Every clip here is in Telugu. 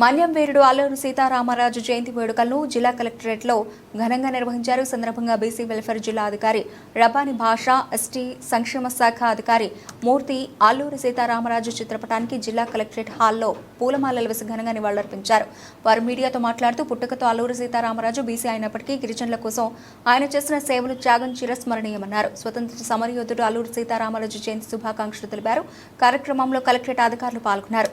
మన్యం వీరుడు అల్లూరు సీతారామరాజు జయంతి వేడుకలను జిల్లా కలెక్టరేట్లో ఘనంగా నిర్వహించారు. సందర్భంగా బీసీ వెల్ఫేర్ జిల్లా అధికారి రబాని భాష ఎస్టీ సంక్షేమ శాఖ అధికారి మూర్తి అల్లూరు సీతారామరాజు చిత్రపటానికి జిల్లా కలెక్టరేట్ హాల్లో పూలమాలలు వేసి ఘనంగా నివాళులర్పించారు. వారు మీడియాతో మాట్లాడుతూ పుట్టుకతో అల్లూరు సీతారామరాజు బీసీ అయినప్పటికీ గిరిజనుల కోసం ఆయన చేసిన సేవలు త్యాగం చిరస్మరణీయమన్నారు. స్వతంత్ర సమరయోధుడు అల్లూరు సీతారామరాజు జయంతి శుభాకాంక్షలు తెలిపారు. కార్యక్రమంలో కలెక్టరేట్ అధికారులు పాల్గొన్నారు.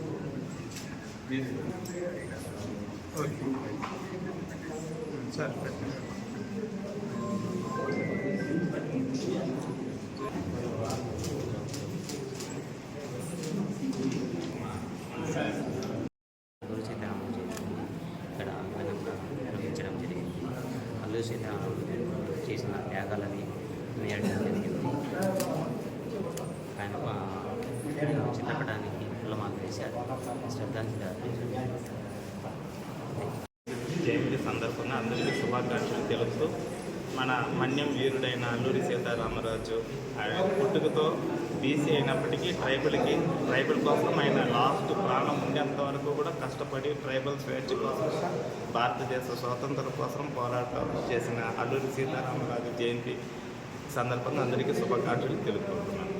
సీతారామరాజు ఇక్కడ నిర్వహించడం జరిగింది చేసిన త్యాగాలని నేయడం జరిగింది ఆయన జయంతి సందర్భంగా అందరికీ శుభాకాంక్షలు తెలుపుతూ మన మన్యం వీరుడైన అల్లూరి సీతారామరాజు ఆయన పుట్టుకతో బీసీ అయినప్పటికీ ట్రైబల్కి ట్రైబల్ కోసం ఆయన లాస్ట్ ప్రాణం ఉండేంత వరకు కూడా కష్టపడి ట్రైబల్ స్వేచ్ఛ కోసం భారతదేశ స్వాతంత్రం కోసం పోరాటం చేసిన అల్లూరి సీతారామరాజు జయంతి సందర్భంగా అందరికీ శుభాకాంక్షలు తెలుపుకుంటున్నాను.